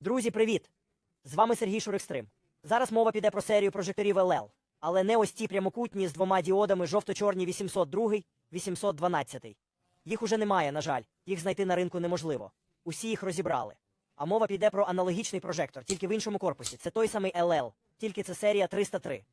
Друзі, привіт! З вами Сергій Шурекстрим. Зараз мова піде про серію прожекторів LL, але не ось ці прямокутні з двома діодами жовто-чорні 802, 812. Їх уже немає, на жаль, їх знайти на ринку неможливо. Усі їх розібрали. А мова піде про аналогічний прожектор, тільки в іншому корпусі. Це той самий LL, тільки це серія 303.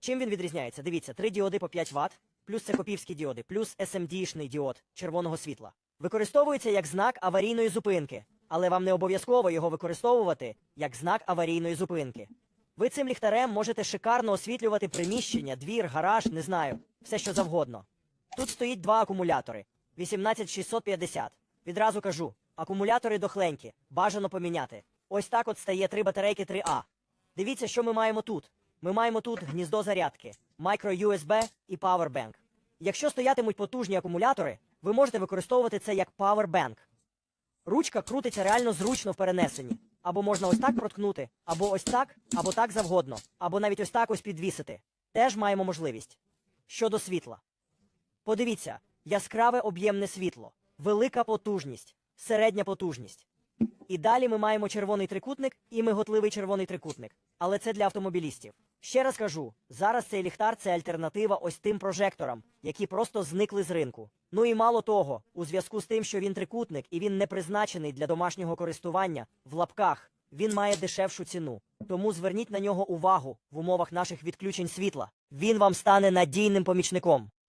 Чим він відрізняється? Дивіться, три діоди по 5 Вт, плюс це копівські діоди, плюс SMD-шний діод червоного світла. Використовується як знак аварійної зупинки, але вам не обов'язково його використовувати як знак аварійної зупинки. Ви цим ліхтарем можете шикарно освітлювати приміщення, двір, гараж, не знаю, все що завгодно. Тут стоїть два акумулятори 18650. Відразу кажу, акумулятори дохленькі, бажано поміняти. Ось так от стає три батарейки 3А. Дивіться, що ми маємо тут. Ми маємо тут гніздо зарядки, micro USB і Powerbank. Якщо стоятимуть потужні акумулятори, ви можете використовувати це як Powerbank. Ручка крутиться реально зручно в перенесенні. Або можна ось так проткнути, або ось так, або так завгодно, або навіть ось так ось підвісити. Теж маємо можливість. Щодо світла. Подивіться, яскраве об'ємне світло, велика потужність, середня потужність. І далі ми маємо червоний трикутник і миготливий червоний трикутник. Але це для автомобілістів. Ще раз кажу: зараз цей ліхтар це альтернатива ось тим прожекторам, які просто зникли з ринку. Ну і мало того, у зв'язку з тим, що він трикутник і він не призначений для домашнього користування в лапках, він має дешевшу ціну. Тому зверніть на нього увагу в умовах наших відключень світла. Він вам стане надійним помічником.